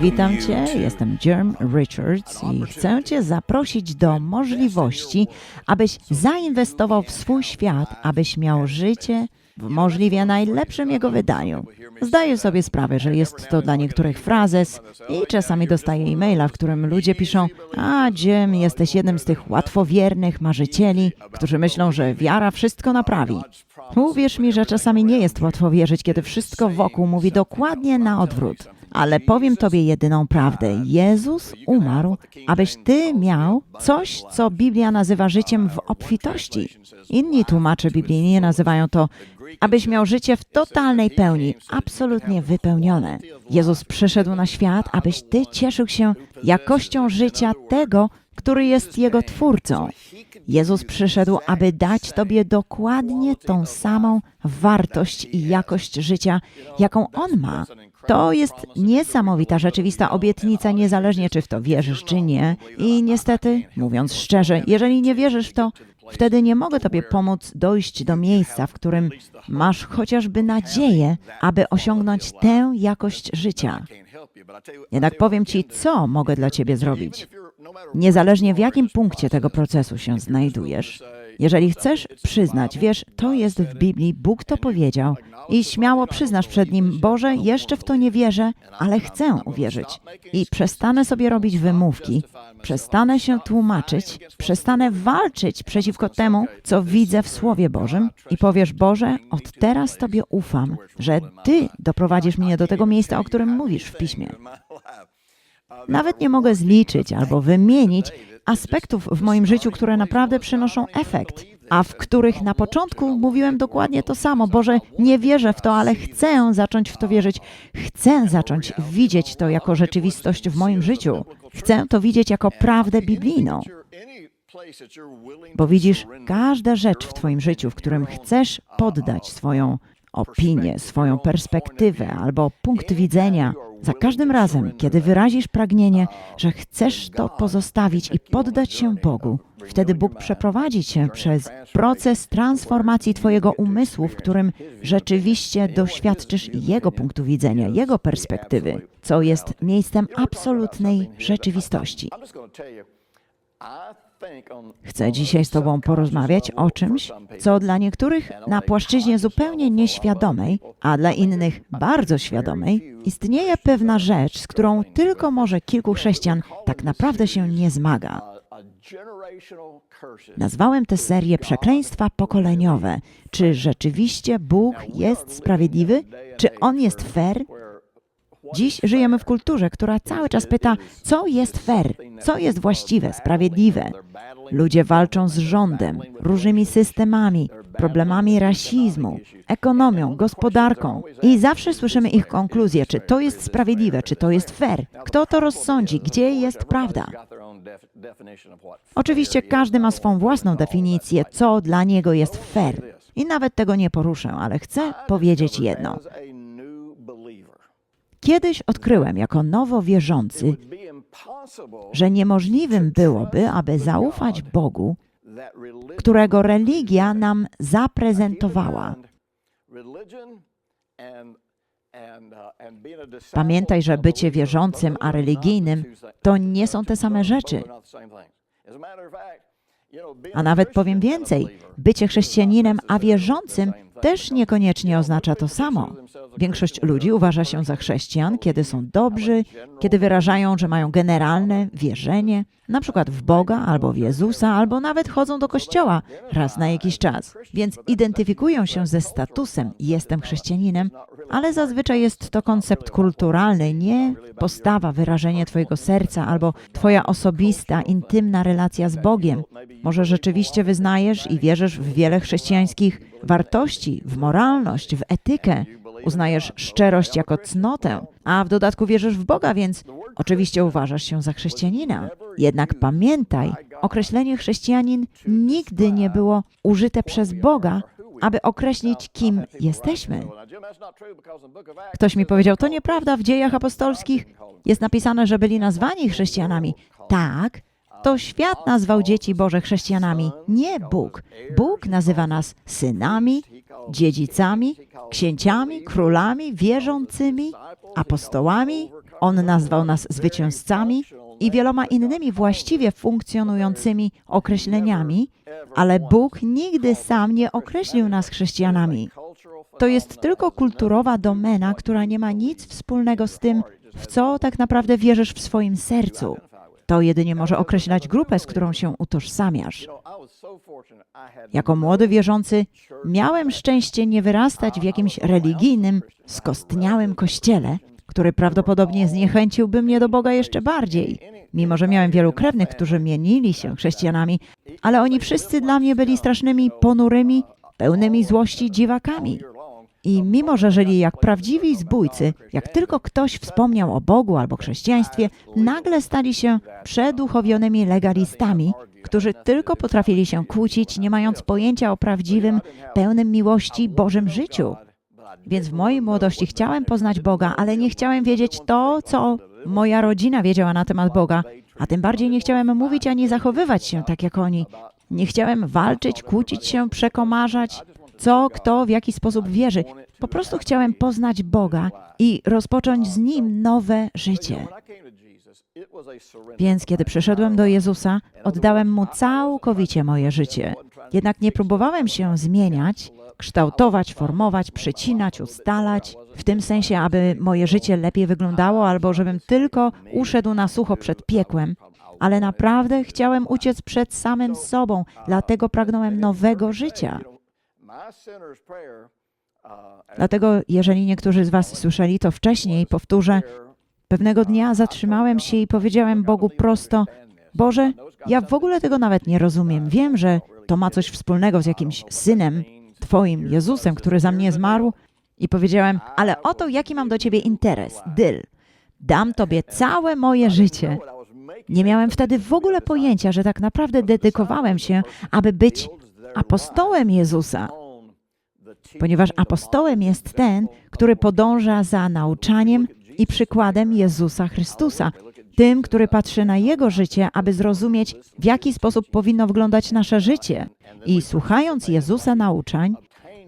Witam Cię, jestem Jerm Richards i chcę Cię zaprosić do możliwości, abyś zainwestował w swój świat, abyś miał życie w możliwie najlepszym jego wydaniu. Zdaję sobie sprawę, że jest to dla niektórych frazes i czasami dostaję e-maila, w którym ludzie piszą A, Jim, jesteś jednym z tych łatwowiernych marzycieli, którzy myślą, że wiara wszystko naprawi. Uwierz mi, że czasami nie jest łatwo wierzyć, kiedy wszystko wokół mówi dokładnie na odwrót. Ale powiem Tobie jedyną prawdę. Jezus umarł, abyś Ty miał coś, co Biblia nazywa życiem w obfitości. Inni tłumacze biblijni nazywają to, abyś miał życie w totalnej pełni, absolutnie wypełnione. Jezus przyszedł na świat, abyś Ty cieszył się jakością życia tego, który jest Jego Twórcą. Jezus przyszedł, aby dać Tobie dokładnie tą samą wartość i jakość życia, jaką On ma. To jest niesamowita, rzeczywista obietnica, niezależnie czy w to wierzysz, czy nie. I niestety, mówiąc szczerze, jeżeli nie wierzysz w to, wtedy nie mogę Tobie pomóc dojść do miejsca, w którym masz chociażby nadzieję, aby osiągnąć tę jakość życia. Jednak powiem Ci, co mogę dla Ciebie zrobić. Niezależnie w jakim punkcie tego procesu się znajdujesz, jeżeli chcesz przyznać, wiesz, to jest w Biblii, Bóg to powiedział i śmiało przyznasz przed Nim, Boże, jeszcze w to nie wierzę, ale chcę uwierzyć. I przestanę sobie robić wymówki, przestanę się tłumaczyć, przestanę walczyć przeciwko temu, co widzę w Słowie Bożym i powiesz, Boże, od teraz Tobie ufam, że Ty doprowadzisz mnie do tego miejsca, o którym mówisz w Piśmie. Nawet nie mogę zliczyć albo wymienić aspektów w moim życiu, które naprawdę przynoszą efekt, a w których na początku mówiłem dokładnie to samo. Boże, nie wierzę w to, ale chcę zacząć w to wierzyć. Chcę zacząć widzieć to jako rzeczywistość w moim życiu. Chcę to widzieć jako prawdę biblijną. Bo widzisz, każda rzecz w Twoim życiu, w którym chcesz poddać swoją opinię, swoją perspektywę albo punkt widzenia, za każdym razem, kiedy wyrazisz pragnienie, że chcesz to pozostawić i poddać się Bogu, wtedy Bóg przeprowadzi cię przez proces transformacji Twojego umysłu, w którym rzeczywiście doświadczysz Jego punktu widzenia, Jego perspektywy, co jest miejscem absolutnej rzeczywistości. Chcę dzisiaj z Tobą porozmawiać o czymś, co dla niektórych na płaszczyźnie zupełnie nieświadomej, a dla innych bardzo świadomej, istnieje pewna rzecz, z którą tylko może kilku chrześcijan tak naprawdę się nie zmaga. Nazwałem tę serię Przekleństwa pokoleniowe. Czy rzeczywiście Bóg jest sprawiedliwy? Czy On jest fair? Dziś żyjemy w kulturze, która cały czas pyta, co jest fair, co jest właściwe, sprawiedliwe. Ludzie walczą z rządem, różnymi systemami, problemami rasizmu, ekonomią, gospodarką i zawsze słyszymy ich konkluzje, czy to jest sprawiedliwe, czy to jest fair. Kto to rozsądzi, gdzie jest prawda? Oczywiście każdy ma swą własną definicję, co dla niego jest fair. I nawet tego nie poruszę, ale chcę powiedzieć jedno. Kiedyś odkryłem jako nowo wierzący, że niemożliwym byłoby, aby zaufać Bogu, którego religia nam zaprezentowała. Pamiętaj, że bycie wierzącym a religijnym to nie są te same rzeczy. A nawet powiem więcej, bycie chrześcijaninem a wierzącym też niekoniecznie oznacza to samo. Większość ludzi uważa się za chrześcijan, kiedy są dobrzy, kiedy wyrażają, że mają generalne wierzenie, na przykład w Boga albo w Jezusa, albo nawet chodzą do kościoła raz na jakiś czas. Więc identyfikują się ze statusem jestem chrześcijaninem, ale zazwyczaj jest to koncept kulturalny, nie postawa, wyrażenie Twojego serca albo Twoja osobista, intymna relacja z Bogiem. Może rzeczywiście wyznajesz i wierzysz w wiele chrześcijańskich wartości, w moralność, w etykę. Uznajesz szczerość jako cnotę, a w dodatku wierzysz w Boga, więc oczywiście uważasz się za chrześcijanina. Jednak pamiętaj, określenie chrześcijanin nigdy nie było użyte przez Boga, aby określić, kim jesteśmy. Ktoś mi powiedział, to nieprawda, w dziejach apostolskich jest napisane, że byli nazwani chrześcijanami. Tak, to świat nazwał dzieci Boże chrześcijanami, nie Bóg. Bóg nazywa nas synami dziedzicami, księciami, królami, wierzącymi, apostołami. On nazwał nas zwycięzcami i wieloma innymi właściwie funkcjonującymi określeniami, ale Bóg nigdy sam nie określił nas chrześcijanami. To jest tylko kulturowa domena, która nie ma nic wspólnego z tym, w co tak naprawdę wierzysz w swoim sercu. To jedynie może określać grupę, z którą się utożsamiasz. Jako młody wierzący miałem szczęście nie wyrastać w jakimś religijnym, skostniałym kościele, który prawdopodobnie zniechęciłby mnie do Boga jeszcze bardziej. Mimo, że miałem wielu krewnych, którzy mienili się chrześcijanami, ale oni wszyscy dla mnie byli strasznymi, ponurymi, pełnymi złości dziwakami. I mimo, że żyli jak prawdziwi zbójcy, jak tylko ktoś wspomniał o Bogu albo chrześcijaństwie, nagle stali się przeduchowionymi legalistami, którzy tylko potrafili się kłócić, nie mając pojęcia o prawdziwym, pełnym miłości Bożym życiu. Więc w mojej młodości chciałem poznać Boga, ale nie chciałem wiedzieć to, co moja rodzina wiedziała na temat Boga, a tym bardziej nie chciałem mówić ani zachowywać się tak jak oni. Nie chciałem walczyć, kłócić się, przekomarzać, co, kto, w jaki sposób wierzy. Po prostu chciałem poznać Boga i rozpocząć z Nim nowe życie. Więc kiedy przyszedłem do Jezusa, oddałem Mu całkowicie moje życie. Jednak nie próbowałem się zmieniać, kształtować, formować, przycinać, ustalać, w tym sensie, aby moje życie lepiej wyglądało albo żebym tylko uszedł na sucho przed piekłem, ale naprawdę chciałem uciec przed samym sobą, dlatego pragnąłem nowego życia. Dlatego, jeżeli niektórzy z Was słyszeli to wcześniej, powtórzę, pewnego dnia zatrzymałem się i powiedziałem Bogu prosto: Boże, ja w ogóle tego nawet nie rozumiem. Wiem, że to ma coś wspólnego z jakimś synem Twoim, Jezusem, który za mnie zmarł. I powiedziałem: Ale oto jaki mam do Ciebie interes, dyl. Dam Tobie całe moje życie. Nie miałem wtedy w ogóle pojęcia, że tak naprawdę dedykowałem się, aby być apostołem Jezusa ponieważ apostołem jest ten, który podąża za nauczaniem i przykładem Jezusa Chrystusa, tym, który patrzy na Jego życie, aby zrozumieć, w jaki sposób powinno wyglądać nasze życie. I słuchając Jezusa nauczań,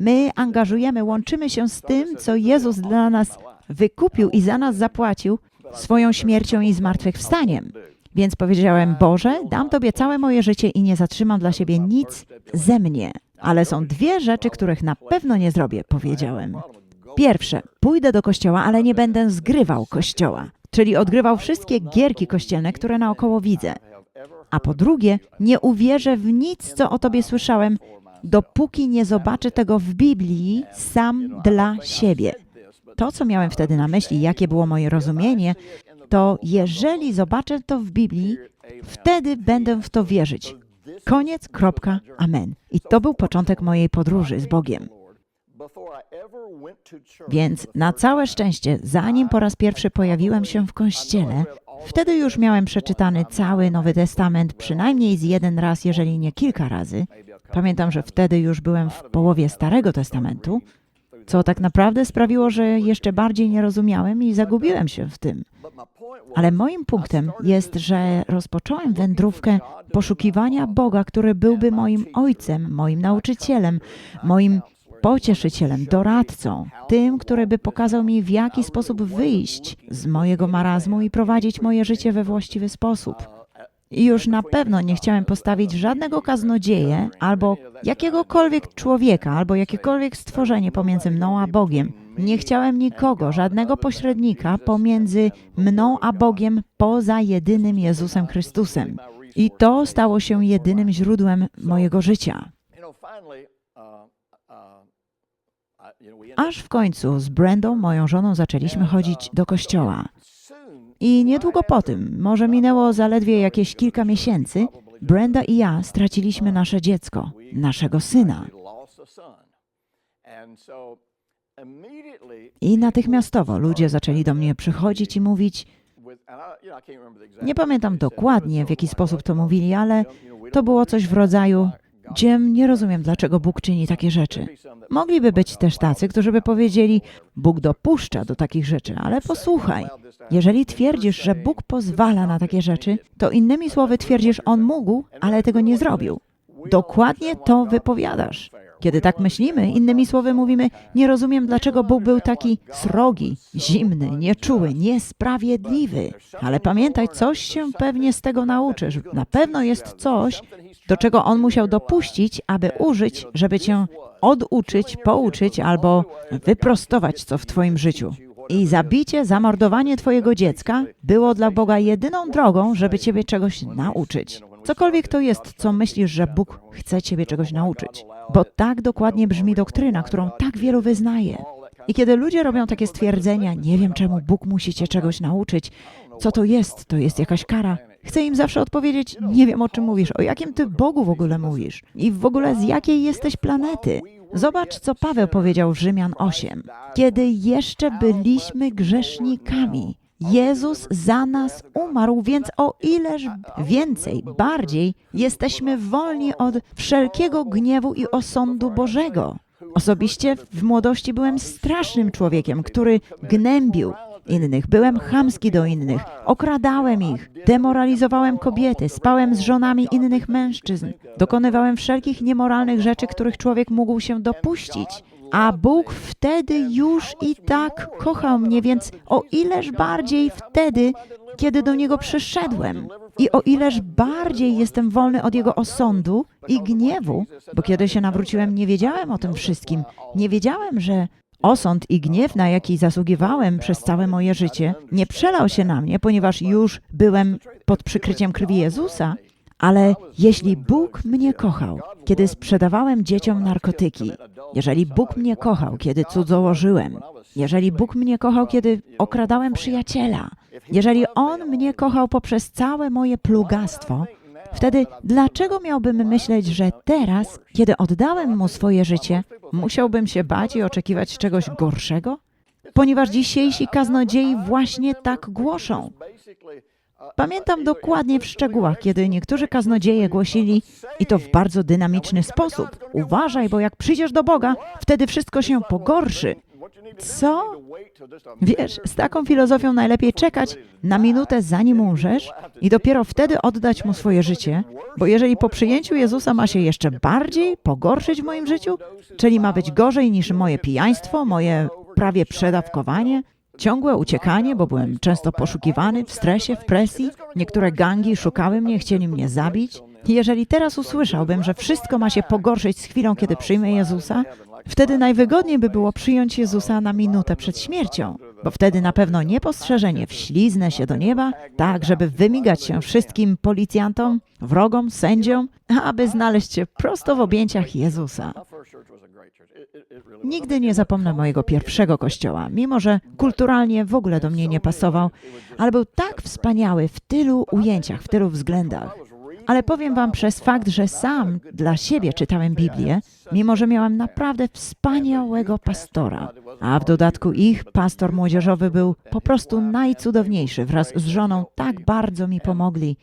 my angażujemy, łączymy się z tym, co Jezus dla nas wykupił i za nas zapłacił swoją śmiercią i zmartwychwstaniem. Więc powiedziałem, Boże, dam Tobie całe moje życie i nie zatrzymam dla siebie nic ze mnie. Ale są dwie rzeczy, których na pewno nie zrobię, powiedziałem. Pierwsze, pójdę do kościoła, ale nie będę zgrywał kościoła, czyli odgrywał wszystkie gierki kościelne, które naokoło widzę. A po drugie, nie uwierzę w nic, co o tobie słyszałem, dopóki nie zobaczę tego w Biblii sam dla siebie. To, co miałem wtedy na myśli, jakie było moje rozumienie, to jeżeli zobaczę to w Biblii, wtedy będę w to wierzyć. Koniec, kropka, amen. I to był początek mojej podróży z Bogiem. Więc na całe szczęście, zanim po raz pierwszy pojawiłem się w kościele, wtedy już miałem przeczytany cały Nowy Testament przynajmniej z jeden raz, jeżeli nie kilka razy. Pamiętam, że wtedy już byłem w połowie Starego Testamentu, co tak naprawdę sprawiło, że jeszcze bardziej nie rozumiałem i zagubiłem się w tym. Ale moim punktem jest, że rozpocząłem wędrówkę poszukiwania Boga, który byłby moim ojcem, moim nauczycielem, moim pocieszycielem, doradcą, tym, który by pokazał mi, w jaki sposób wyjść z mojego marazmu i prowadzić moje życie we właściwy sposób. I już na pewno nie chciałem postawić żadnego kaznodzieje albo jakiegokolwiek człowieka, albo jakiekolwiek stworzenie pomiędzy mną a Bogiem. Nie chciałem nikogo, żadnego pośrednika pomiędzy mną a Bogiem poza jedynym Jezusem Chrystusem. I to stało się jedynym źródłem mojego życia. Aż w końcu z Brendą, moją żoną, zaczęliśmy chodzić do kościoła. I niedługo po tym, może minęło zaledwie jakieś kilka miesięcy, Brenda i ja straciliśmy nasze dziecko, naszego syna. I natychmiastowo ludzie zaczęli do mnie przychodzić i mówić, nie pamiętam dokładnie w jaki sposób to mówili, ale to było coś w rodzaju: Jim, nie rozumiem, dlaczego Bóg czyni takie rzeczy. Mogliby być też tacy, którzy by powiedzieli: Bóg dopuszcza do takich rzeczy, ale posłuchaj. Jeżeli twierdzisz, że Bóg pozwala na takie rzeczy, to innymi słowy twierdzisz, On mógł, ale tego nie zrobił. Dokładnie to wypowiadasz. Kiedy tak myślimy, innymi słowy mówimy, nie rozumiem, dlaczego Bóg był taki srogi, zimny, nieczuły, niesprawiedliwy. Ale pamiętaj, coś się pewnie z tego nauczysz. Na pewno jest coś, do czego On musiał dopuścić, aby użyć, żeby cię oduczyć, pouczyć albo wyprostować co w twoim życiu. I zabicie, zamordowanie twojego dziecka było dla Boga jedyną drogą, żeby ciebie czegoś nauczyć. Cokolwiek to jest, co myślisz, że Bóg chce ciebie czegoś nauczyć. Bo tak dokładnie brzmi doktryna, którą tak wielu wyznaje. I kiedy ludzie robią takie stwierdzenia, nie wiem czemu Bóg musi cię czegoś nauczyć, co to jest, to jest jakaś kara. Chcę im zawsze odpowiedzieć, nie wiem o czym mówisz, o jakim ty Bogu w ogóle mówisz i w ogóle z jakiej jesteś planety. Zobacz, co Paweł powiedział w Rzymian 8. Kiedy jeszcze byliśmy grzesznikami, Jezus za nas umarł, więc o ileż więcej, bardziej jesteśmy wolni od wszelkiego gniewu i osądu Bożego. Osobiście w młodości byłem strasznym człowiekiem, który gnębił innych, byłem chamski do innych, okradałem ich, demoralizowałem kobiety, spałem z żonami innych mężczyzn, dokonywałem wszelkich niemoralnych rzeczy, których człowiek mógł się dopuścić. A Bóg wtedy już i tak kochał mnie, więc o ileż bardziej wtedy, kiedy do Niego przyszedłem. I o ileż bardziej jestem wolny od Jego osądu i gniewu, bo kiedy się nawróciłem, nie wiedziałem o tym wszystkim. Nie wiedziałem, że osąd i gniew, na jaki zasługiwałem przez całe moje życie, nie przelał się na mnie, ponieważ już byłem pod przykryciem krwi Jezusa. Ale jeśli Bóg mnie kochał, kiedy sprzedawałem dzieciom narkotyki, jeżeli Bóg mnie kochał, kiedy cudzołożyłem, jeżeli Bóg mnie kochał, kiedy okradałem przyjaciela, jeżeli On mnie kochał poprzez całe moje plugastwo, wtedy dlaczego miałbym myśleć, że teraz, kiedy oddałem Mu swoje życie, musiałbym się bać i oczekiwać czegoś gorszego? Ponieważ dzisiejsi kaznodziei właśnie tak głoszą. Pamiętam dokładnie w szczegółach, kiedy niektórzy kaznodzieje głosili, i to w bardzo dynamiczny sposób: Uważaj, bo jak przyjdziesz do Boga, wtedy wszystko się pogorszy. Co? Wiesz, z taką filozofią najlepiej czekać na minutę, zanim umrzesz, i dopiero wtedy oddać mu swoje życie, bo jeżeli po przyjęciu Jezusa ma się jeszcze bardziej pogorszyć w moim życiu, czyli ma być gorzej niż moje pijaństwo, moje prawie przedawkowanie, Ciągłe uciekanie, bo byłem często poszukiwany w stresie, w presji. Niektóre gangi szukały mnie, chcieli mnie zabić. Jeżeli teraz usłyszałbym, że wszystko ma się pogorszyć z chwilą, kiedy przyjmę Jezusa, wtedy najwygodniej by było przyjąć Jezusa na minutę przed śmiercią, bo wtedy na pewno niepostrzeżenie wśliznę się do nieba, tak, żeby wymigać się wszystkim policjantom, wrogom, sędziom, aby znaleźć się prosto w objęciach Jezusa. Nigdy nie zapomnę mojego pierwszego kościoła, mimo że kulturalnie w ogóle do mnie nie pasował, ale był tak wspaniały w tylu ujęciach, w tylu względach. Ale powiem Wam przez fakt, że sam dla siebie czytałem Biblię, mimo że miałam naprawdę wspaniałego pastora. A w dodatku ich pastor młodzieżowy był po prostu najcudowniejszy. Wraz z żoną tak bardzo mi pomogli.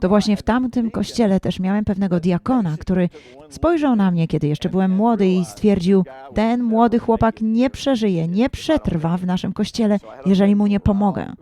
To właśnie w tamtym kościele też miałem pewnego diakona, który spojrzał na mnie, kiedy jeszcze byłem młody i stwierdził, ten młody chłopak nie przeżyje, nie przetrwa w naszym kościele, jeżeli mu nie pomogę.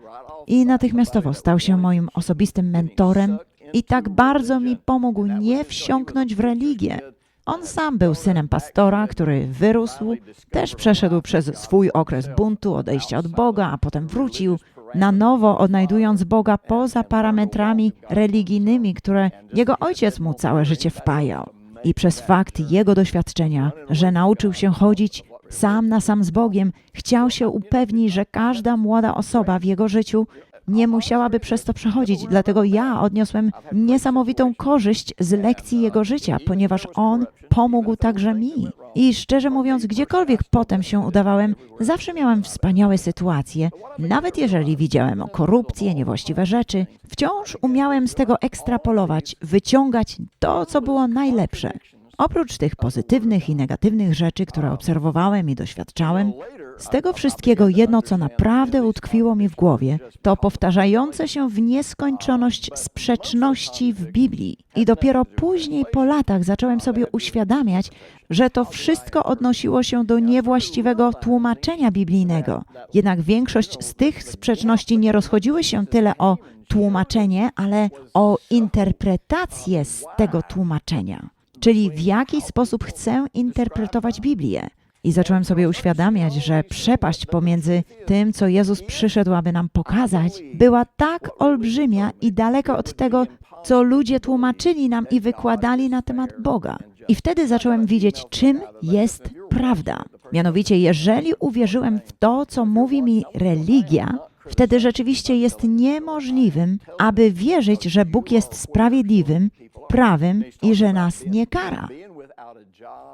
I natychmiastowo stał się moim osobistym mentorem i tak bardzo mi pomógł nie wsiąknąć w religię. On sam był synem pastora, który wyrósł, też przeszedł przez swój okres buntu, odejścia od Boga, a potem wrócił, na nowo odnajdując Boga poza parametrami religijnymi, które jego ojciec mu całe życie wpajał. I przez fakt jego doświadczenia, że nauczył się chodzić sam na sam z Bogiem, chciał się upewnić, że każda młoda osoba w jego życiu nie musiałaby przez to przechodzić. Dlatego ja odniosłem niesamowitą korzyść z lekcji jego życia, ponieważ on pomógł także mi. I szczerze mówiąc, gdziekolwiek potem się udawałem, zawsze miałem wspaniałe sytuacje. Nawet jeżeli widziałem korupcję, niewłaściwe rzeczy, wciąż umiałem z tego ekstrapolować, wyciągać to, co było najlepsze. Oprócz tych pozytywnych i negatywnych rzeczy, które obserwowałem i doświadczałem, z tego wszystkiego jedno, co naprawdę utkwiło mi w głowie, to powtarzające się w nieskończoność sprzeczności w Biblii. I dopiero później po latach zacząłem sobie uświadamiać, że to wszystko odnosiło się do niewłaściwego tłumaczenia biblijnego. Jednak większość z tych sprzeczności nie rozchodziły się tyle o tłumaczenie, ale o interpretację z tego tłumaczenia. czyli w jaki sposób chcę interpretować Biblię. I zacząłem sobie uświadamiać, że przepaść pomiędzy tym, co Jezus przyszedł, aby nam pokazać, była tak olbrzymia i daleko od tego, co ludzie tłumaczyli nam i wykładali na temat Boga. I wtedy zacząłem widzieć, czym jest prawda. Mianowicie, jeżeli uwierzyłem w to, co mówi mi religia, wtedy rzeczywiście jest niemożliwym, aby wierzyć, że Bóg jest sprawiedliwym, prawym i że nas nie kara.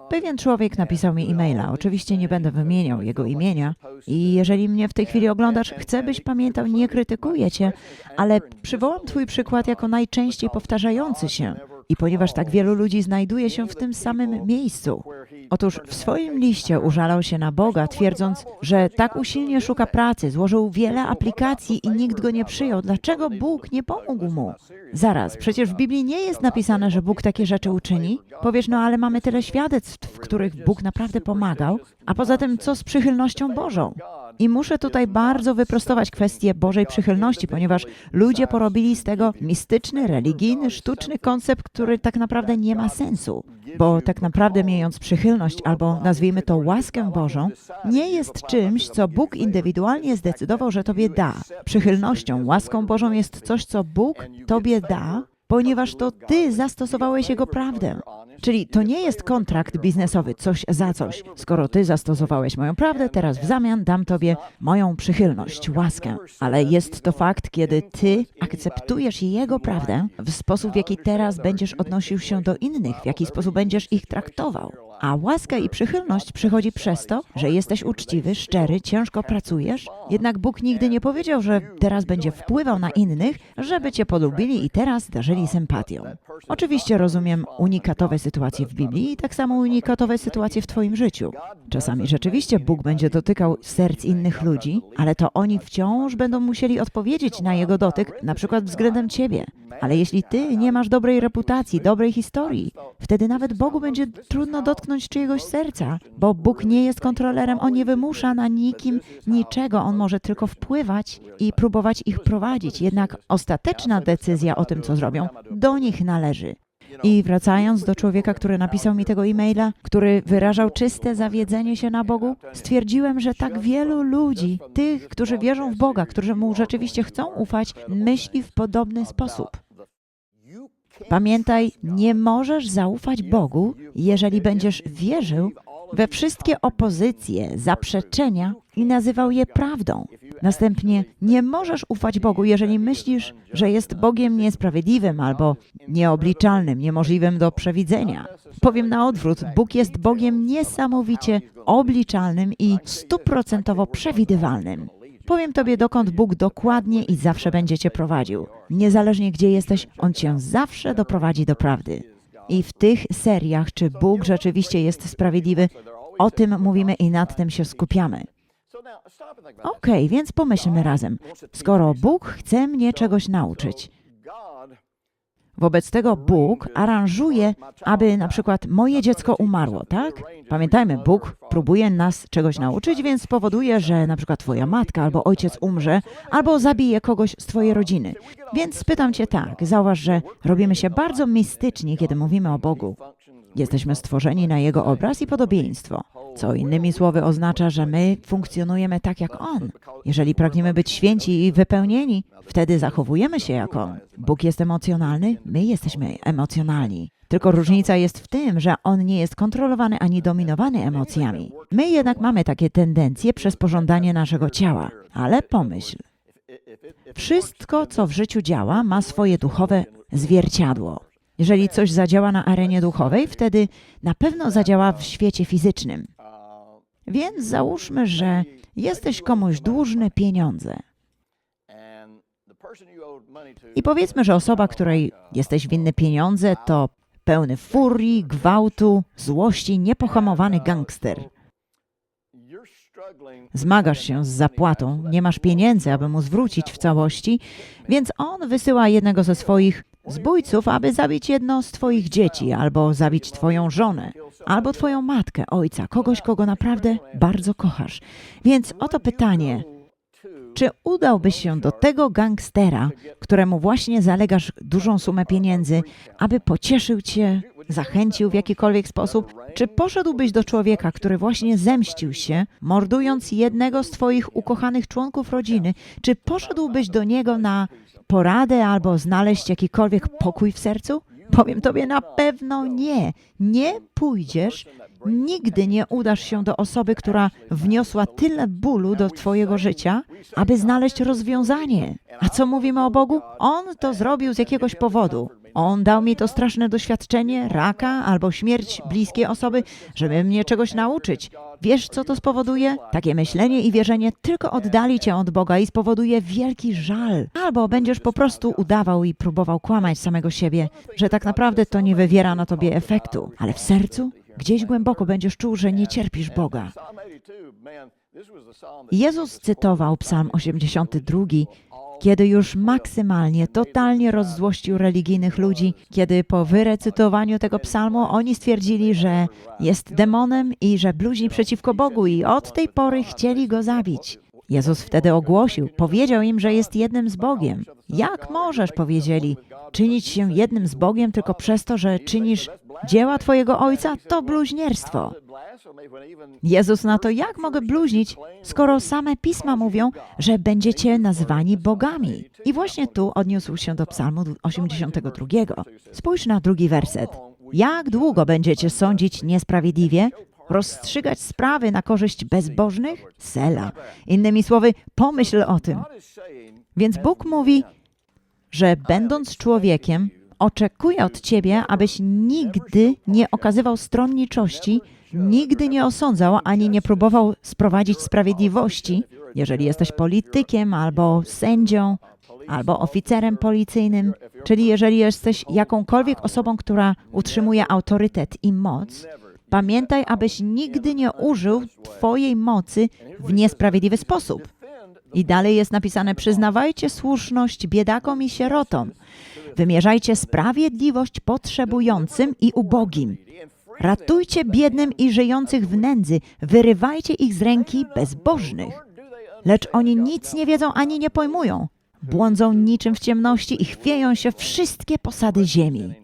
Pewien człowiek napisał mi e-maila. Oczywiście nie będę wymieniał jego imienia. I jeżeli mnie w tej chwili oglądasz, chcę, byś pamiętał, nie krytykuję cię, ale przywołam twój przykład jako najczęściej powtarzający się. I ponieważ tak wielu ludzi znajduje się w tym samym miejscu. Otóż w swoim liście użalał się na Boga, twierdząc, że tak usilnie szuka pracy, złożył wiele aplikacji i nikt go nie przyjął. Dlaczego Bóg nie pomógł mu? Zaraz, przecież w Biblii nie jest napisane, że Bóg takie rzeczy uczyni. Powiesz, no ale mamy tyle świadectw, w których Bóg naprawdę pomagał. A poza tym, co z przychylnością Bożą? I muszę tutaj bardzo wyprostować kwestię Bożej przychylności, ponieważ ludzie porobili z tego mistyczny, religijny, sztuczny koncept, który tak naprawdę nie ma sensu. Bo tak naprawdę miejąc przychylność albo nazwijmy to łaskę Bożą, nie jest czymś, co Bóg indywidualnie zdecydował, że tobie da. Przychylnością, łaską Bożą jest coś, co Bóg tobie da, ponieważ to ty zastosowałeś Jego prawdę. Czyli to nie jest kontrakt biznesowy, coś za coś. Skoro ty zastosowałeś moją prawdę, teraz w zamian dam tobie moją przychylność, łaskę. Ale jest to fakt, kiedy ty akceptujesz Jego prawdę w sposób, w jaki teraz będziesz odnosił się do innych, w jaki sposób będziesz ich traktował. A łaska i przychylność przychodzi przez to, że jesteś uczciwy, szczery, ciężko pracujesz. Jednak Bóg nigdy nie powiedział, że teraz będzie wpływał na innych, żeby cię polubili i teraz darzyli sympatią. Oczywiście rozumiem unikatowe sytuacje w Biblii i tak samo unikatowe sytuacje w Twoim życiu. Czasami rzeczywiście Bóg będzie dotykał serc innych ludzi, ale to oni wciąż będą musieli odpowiedzieć na Jego dotyk, na przykład względem Ciebie. Ale jeśli Ty nie masz dobrej reputacji, dobrej historii, wtedy nawet Bogu będzie trudno dotknąć czyjegoś serca, bo Bóg nie jest kontrolerem, On nie wymusza na nikim niczego, On może tylko wpływać i próbować ich prowadzić. Jednak ostateczna decyzja o tym, co zrobią, do nich należy. I wracając do człowieka, który napisał mi tego e-maila, który wyrażał czyste zawiedzenie się na Bogu, stwierdziłem, że tak wielu ludzi, tych, którzy wierzą w Boga, którzy mu rzeczywiście chcą ufać, myśli w podobny sposób. Pamiętaj, nie możesz zaufać Bogu, jeżeli będziesz wierzył we wszystkie opozycje, zaprzeczenia i nazywał je prawdą. Następnie nie możesz ufać Bogu, jeżeli myślisz, że jest Bogiem niesprawiedliwym albo nieobliczalnym, niemożliwym do przewidzenia. Powiem na odwrót, Bóg jest Bogiem niesamowicie obliczalnym i stuprocentowo przewidywalnym. Powiem Tobie, dokąd Bóg dokładnie i zawsze będzie Cię prowadził. Niezależnie gdzie jesteś, On Cię zawsze doprowadzi do prawdy. I w tych seriach, czy Bóg rzeczywiście jest sprawiedliwy, o tym mówimy i nad tym się skupiamy. Okej, więc pomyślmy razem. Skoro Bóg chce mnie czegoś nauczyć, wobec tego Bóg aranżuje, aby na przykład moje dziecko umarło, tak? Pamiętajmy, Bóg próbuje nas czegoś nauczyć, więc spowoduje, że na przykład twoja matka albo ojciec umrze, albo zabije kogoś z twojej rodziny. Więc pytam cię tak, zauważ, że robimy się bardzo mistyczni, kiedy mówimy o Bogu. Jesteśmy stworzeni na Jego obraz i podobieństwo, co innymi słowy oznacza, że my funkcjonujemy tak jak On. Jeżeli pragniemy być święci i wypełnieni, wtedy zachowujemy się jak On. Bóg jest emocjonalny, my jesteśmy emocjonalni. Tylko różnica jest w tym, że On nie jest kontrolowany ani dominowany emocjami. My jednak mamy takie tendencje przez pożądanie naszego ciała. Ale pomyśl, wszystko, co w życiu działa, ma swoje duchowe zwierciadło. Jeżeli coś zadziała na arenie duchowej, wtedy na pewno zadziała w świecie fizycznym. Więc załóżmy, że jesteś komuś dłużny pieniądze. I powiedzmy, że osoba, której jesteś winny pieniądze, to pełny furii, gwałtu, złości, niepohamowany gangster. Zmagasz się z zapłatą, nie masz pieniędzy, aby mu zwrócić w całości, więc on wysyła jednego ze swoich zbójców, aby zabić jedno z twoich dzieci, albo zabić twoją żonę, albo twoją matkę, ojca, kogoś, kogo naprawdę bardzo kochasz. Więc oto pytanie. Czy udałbyś się do tego gangstera, któremu właśnie zalegasz dużą sumę pieniędzy, aby pocieszył cię zachęcił w jakikolwiek sposób? Czy poszedłbyś do człowieka, który właśnie zemścił się, mordując jednego z Twoich ukochanych członków rodziny? Czy poszedłbyś do niego na poradę albo znaleźć jakikolwiek pokój w sercu? Powiem Tobie na pewno nie. Nie pójdziesz. Nigdy nie udasz się do osoby, która wniosła tyle bólu do Twojego życia, aby znaleźć rozwiązanie. A co mówimy o Bogu? On to zrobił z jakiegoś powodu. On dał mi to straszne doświadczenie, raka albo śmierć bliskiej osoby, żeby mnie czegoś nauczyć. Wiesz, co to spowoduje? Takie myślenie i wierzenie tylko oddali cię od Boga i spowoduje wielki żal. Albo będziesz po prostu udawał i próbował kłamać samego siebie, że tak naprawdę to nie wywiera na tobie efektu. Ale w sercu, gdzieś głęboko będziesz czuł, że nie cierpisz Boga. Jezus cytował Psalm 82, kiedy już maksymalnie, totalnie rozzłościł religijnych ludzi, kiedy po wyrecytowaniu tego psalmu oni stwierdzili, że jest demonem i że bluźni przeciwko Bogu i od tej pory chcieli go zabić. Jezus wtedy ogłosił, powiedział im, że jest jednym z Bogiem. Jak możesz, powiedzieli, czynić się jednym z Bogiem tylko przez to, że czynisz dzieła Twojego Ojca? To bluźnierstwo. Jezus na to, jak mogę bluźnić, skoro same pisma mówią, że będziecie nazwani bogami. I właśnie tu odniósł się do Psalmu 82. Spójrz na drugi werset. Jak długo będziecie sądzić niesprawiedliwie, rozstrzygać sprawy na korzyść bezbożnych? Sela. Innymi słowy, pomyśl o tym. Więc Bóg mówi, że będąc człowiekiem, oczekuje od ciebie, abyś nigdy nie okazywał stronniczości, nigdy nie osądzał ani nie próbował sprowadzić sprawiedliwości, jeżeli jesteś politykiem albo sędzią, albo oficerem policyjnym, czyli jeżeli jesteś jakąkolwiek osobą, która utrzymuje autorytet i moc, pamiętaj, abyś nigdy nie użył Twojej mocy w niesprawiedliwy sposób. I dalej jest napisane: przyznawajcie słuszność biedakom i sierotom, wymierzajcie sprawiedliwość potrzebującym i ubogim. Ratujcie biednym i żyjących w nędzy, wyrywajcie ich z ręki bezbożnych. Lecz oni nic nie wiedzą ani nie pojmują. Błądzą niczym w ciemności i chwieją się wszystkie posady ziemi.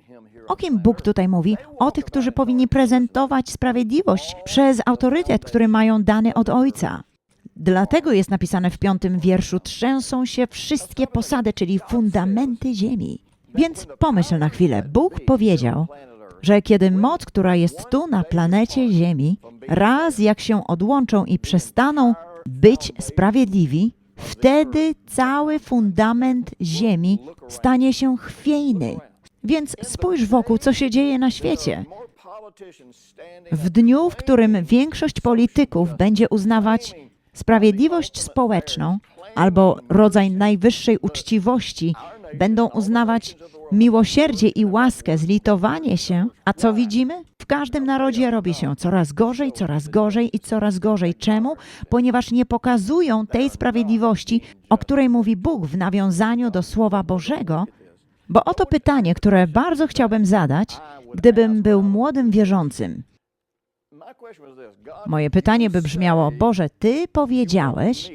O kim Bóg tutaj mówi? O tych, którzy powinni prezentować sprawiedliwość przez autorytet, który mają dany od Ojca. Dlatego jest napisane w piątym wierszu: Trzęsą się wszystkie posady, czyli fundamenty ziemi. Więc pomyśl na chwilę. Bóg powiedział, że kiedy moc, która jest tu na planecie Ziemi, raz jak się odłączą i przestaną być sprawiedliwi, wtedy cały fundament Ziemi stanie się chwiejny. Więc spójrz wokół, co się dzieje na świecie. W dniu, w którym większość polityków będzie uznawać sprawiedliwość społeczną albo rodzaj najwyższej uczciwości, będą uznawać miłosierdzie i łaskę, zlitowanie się, a co widzimy? W każdym narodzie robi się coraz gorzej, coraz gorzej i coraz gorzej. Czemu? Ponieważ nie pokazują tej sprawiedliwości, o której mówi Bóg w nawiązaniu do Słowa Bożego. Bo oto pytanie, które bardzo chciałbym zadać, gdybym był młodym wierzącym. Moje pytanie by brzmiało: Boże, Ty powiedziałeś,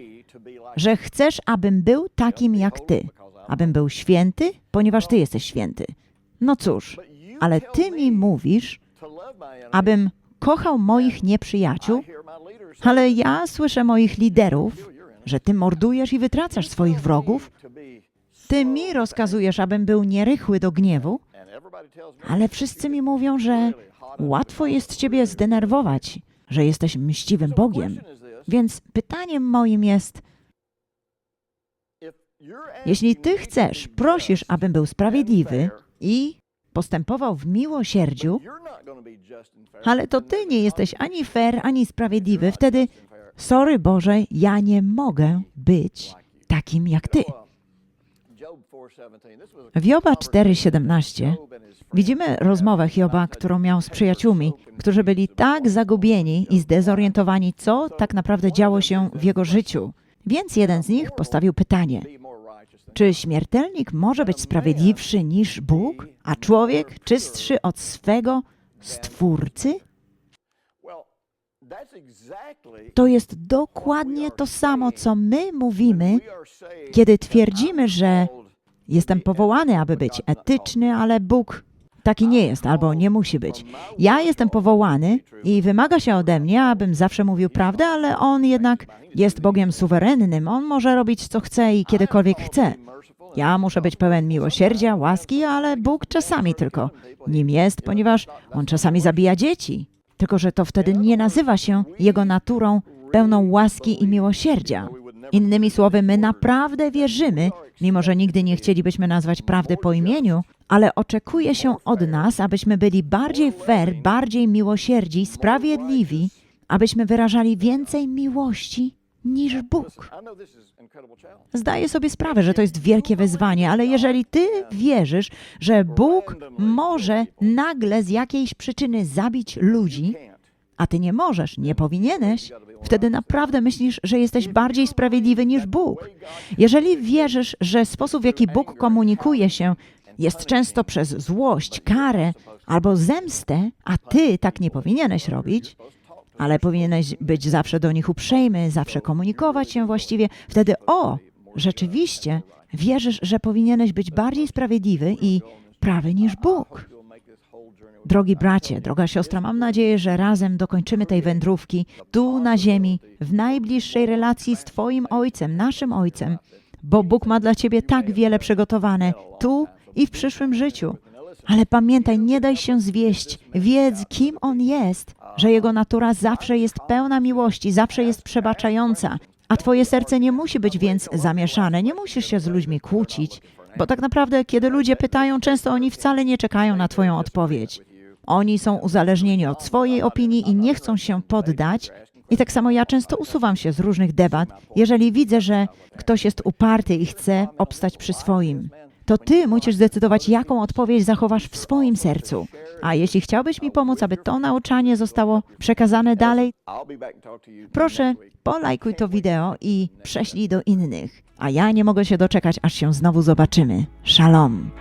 że chcesz, abym był takim jak Ty, abym był święty, ponieważ Ty jesteś święty. No cóż, ale Ty mi mówisz, abym kochał moich nieprzyjaciół, ale ja słyszę moich liderów, że Ty mordujesz i wytracasz swoich wrogów. Ty mi rozkazujesz, abym był nierychły do gniewu, ale wszyscy mi mówią, że łatwo jest Ciebie zdenerwować, że jesteś mściwym Bogiem. Więc pytaniem moim jest, jeśli Ty chcesz, prosisz, abym był sprawiedliwy i postępował w miłosierdziu, ale to Ty nie jesteś ani fair, ani sprawiedliwy, wtedy, sorry Boże, ja nie mogę być takim jak Ty. W Joba 4,17 widzimy rozmowę Hioba, którą miał z przyjaciółmi, którzy byli tak zagubieni i zdezorientowani, co tak naprawdę działo się w jego życiu. Więc jeden z nich postawił pytanie: Czy śmiertelnik może być sprawiedliwszy niż Bóg, a człowiek czystszy od swego stwórcy? To jest dokładnie to samo, co my mówimy, kiedy twierdzimy, że jestem powołany, aby być etyczny, ale Bóg taki nie jest albo nie musi być. Ja jestem powołany i wymaga się ode mnie, abym zawsze mówił prawdę, ale on jednak jest Bogiem suwerennym. On może robić co chce i kiedykolwiek chce. Ja muszę być pełen miłosierdzia, łaski, ale Bóg czasami tylko nim jest, ponieważ on czasami zabija dzieci. Tylko, że to wtedy nie nazywa się jego naturą pełną łaski i miłosierdzia. Innymi słowy, my naprawdę wierzymy, mimo że nigdy nie chcielibyśmy nazwać prawdy po imieniu, ale oczekuje się od nas, abyśmy byli bardziej fair, bardziej miłosierdzi, sprawiedliwi, abyśmy wyrażali więcej miłości niż Bóg. Zdaję sobie sprawę, że to jest wielkie wyzwanie, ale jeżeli ty wierzysz, że Bóg może nagle z jakiejś przyczyny zabić ludzi, a ty nie możesz, nie powinieneś, wtedy naprawdę myślisz, że jesteś bardziej sprawiedliwy niż Bóg. Jeżeli wierzysz, że sposób, w jaki Bóg komunikuje się, jest często przez złość, karę albo zemstę, a ty tak nie powinieneś robić, ale powinieneś być zawsze do nich uprzejmy, zawsze komunikować się właściwie, wtedy o, rzeczywiście wierzysz, że powinieneś być bardziej sprawiedliwy i prawy niż Bóg. Drogi bracie, droga siostra, mam nadzieję, że razem dokończymy tej wędrówki tu na ziemi, w najbliższej relacji z Twoim Ojcem, naszym Ojcem, bo Bóg ma dla Ciebie tak wiele przygotowane tu i w przyszłym życiu. Ale pamiętaj, nie daj się zwieść. Wiedz, kim On jest, że Jego natura zawsze jest pełna miłości, zawsze jest przebaczająca. A Twoje serce nie musi być więc zamieszane, nie musisz się z ludźmi kłócić, bo tak naprawdę, kiedy ludzie pytają, często oni wcale nie czekają na Twoją odpowiedź. Oni są uzależnieni od swojej opinii i nie chcą się poddać. I tak samo ja często usuwam się z różnych debat, jeżeli widzę, że ktoś jest uparty i chce obstać przy swoim. To ty musisz zdecydować, jaką odpowiedź zachowasz w swoim sercu. A jeśli chciałbyś mi pomóc, aby to nauczanie zostało przekazane dalej, proszę polajkuj to wideo i prześlij do innych. A ja nie mogę się doczekać, aż się znowu zobaczymy. Shalom.